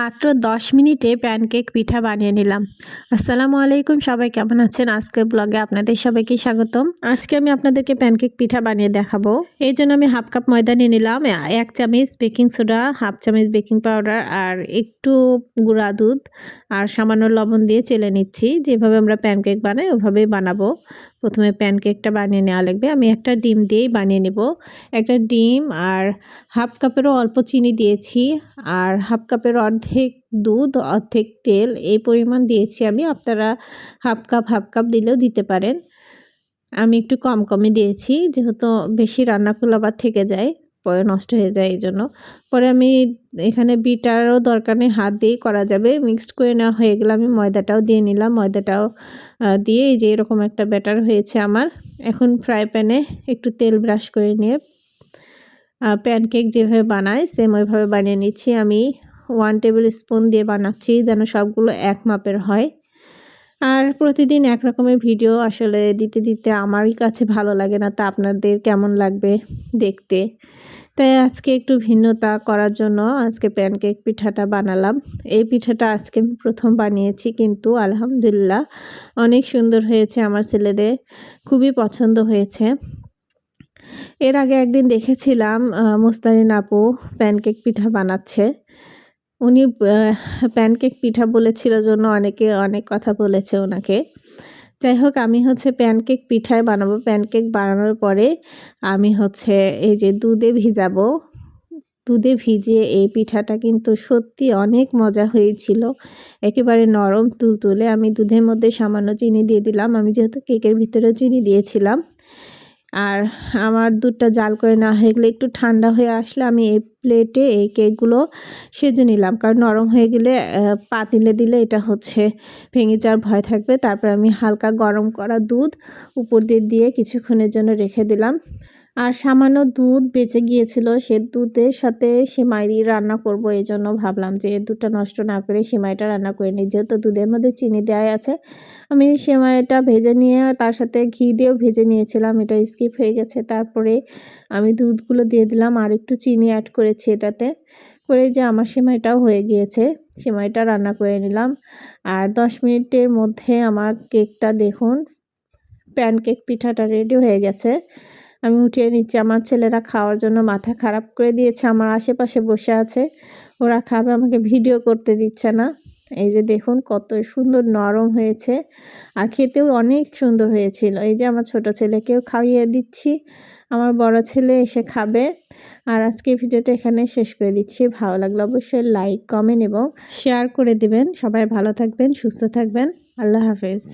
মাত্র দশ মিনিটে প্যানকেক পিঠা বানিয়ে নিলাম। আসসালামু আলাইকুম, সবাই কেমন আছেন? আজকের ব্লগে আপনাদের সবাইকে স্বাগতম। আজকে আমি আপনাদেরকে প্যানকেক পিঠা বানিয়ে দেখাবো। এই জন্য আমি হাফ কাপ ময়দা নিয়ে নিলাম, এক চামচ বেকিং সোডা, হাফ চামচ বেকিং পাউডার, আর একটু গুঁড়া দুধ, আর সামান্য লবণ দিয়ে চেলে নিচ্ছি। যেভাবে আমরা প্যানকেক বানাই, ওভাবেই বানাবো। প্রথমে প্যানকেকটা বানিয়ে নেওয়া লাগবে। আমি একটা ডিম দিয়েই বানিয়ে নেব। একটা ডিম আর হাফ কাপেরও অল্প চিনি দিয়েছি আর হাফ কাপের অর্ধেক দুধ, অর্ধেক তেল এই পরিমাণ দিয়েছি আমি। আপনারা হাফ কাপ হাফ কাপ দিলেও দিতে পারেন। আমি একটু কম কমই দিয়েছি, যেহেতু বেশি রান্না করলে আবার থেকে যায়। পরে নষ্ট হয়ে যায় এই জন্য। পরে আমি এখানে বিটারও দরকার নেই, হাত দিয়েই করা যাবে। মিক্সড করে নেওয়া হয়ে গেলে আমি ময়দাটাও দিয়ে নিলাম। ময়দাটাও দিয়ে যে এরকম একটা ব্যাটার হয়েছে আমার। এখন ফ্রাই প্যানে একটু তেল ব্রাশ করে নিয়ে প্যানকেক যেভাবে বানায় সেম ওইভাবে বানিয়ে নিচ্ছি। আমি ওয়ান টেবিল স্পুন দিয়ে বানাচ্ছি যেন সবগুলো এক মাপের হয়। আর প্রতিদিন এক রকমের ভিডিও আসলে দিতে দিতে আমারই কাছে ভালো লাগে না। তা আপনাদের কেমন লাগবে দেখতে? তাই আজকে একটু ভিন্নতা করার জন্য আজকে প্যানকেক পিঠাটা বানালাম। এই পিঠাটা আজকে আমি প্রথম বানিয়েছি কিন্তু আলহামদুলিল্লাহ অনেক সুন্দর হয়েছে আমার ছেলেদের। খুবই পছন্দ হয়েছে। এর আগে একদিন দেখেছিলাম মুস্তারিন আপু প্যানকেক পিঠা বানাচ্ছে। উনি প্যানকেক পিঠা বলেছিল জন্য অনেকে অনেক কথা বলেছে ওনাকে। যাই হোক, আমি হচ্ছে প্যানকেক পিঠায় বানাবো। প্যানকেক বানানোর পরে আমি হচ্ছে এই যে দুধে ভিজাবো। দুধে ভিজিয়ে এই পিঠাটা কিন্তু সত্যি অনেক মজা হয়েছিল। একেবারে নরম তুলে আমি দুধের মধ্যে সামান্য চিনি দিয়ে দিলাম। আমি যেহেতু কেকের ভিতরেও চিনি দিয়েছিলাম। আর আমার দুধটা জাল করে না হয়ে গেলে একটু ঠান্ডা হয়ে আসলে আমি এই প্লেটে এই কেকগুলো সেজে নিলাম। কারণ নরম হয়ে গেলে পাতিলে দিলে এটা হচ্ছে ভেঙে যাওয়ার ভয় থাকবে। তারপর আমি হালকা গরম করা দুধ উপর দিয়ে দিয়ে কিছুক্ষণের জন্য রেখে দিলাম। আর সামান্য দুধ বেঁচে গিয়েছিল, সে দুধের সাথে সেমাই দিয়ে রান্না করব এই জন্য ভাবলাম যে দুধটা নষ্ট না করে সেমাইটা রান্না করে নিই। যেহেতু দুধের মধ্যে চিনি দেওয়া আছে, আমি সেমাইটা ভেজে নিয়ে তার সাথে ঘি দিয়েও ভেজে নিয়েছিলাম, এটা স্কিপ হয়ে গেছে। তারপরে আমি দুধগুলো দিয়ে দিলাম আর একটু চিনি অ্যাড করেছি এটাতে, করে যে আমার সেমাইটাও হয়ে গিয়েছে। সেমাইটা রান্না করে নিলাম। আর দশ মিনিটের মধ্যে আমার কেকটা দেখুন প্যানকেক পিঠাটা রেডি হয়ে গেছে। আমি উঠিয়ে নিচ্ছি। আমার ছেলেরা খাওয়ার জন্য মাথা খারাপ করে দিয়েছে। আমার আশেপাশে বসে আছে। ওরা খাবে, আমাকে ভিডিও করতে দিচ্ছে না। এই যে দেখুন, কত সুন্দর নরম হয়েছে। আর খেতেও অনেক সুন্দর হয়েছিল। এই যে আমার ছোট ছেলেকেও খাইয়ে দিচ্ছি। আমার বড় ছেলে এসে খাবে। আর আজকে ভিডিওটা এখানে শেষ করে দিচ্ছি। ভালো লাগলে অবশ্যই লাইক, কমেন্ট এবং শেয়ার করে দিবেন। সবাই ভালো থাকবেন, সুস্থ থাকবেন। আল্লাহ হাফেজ।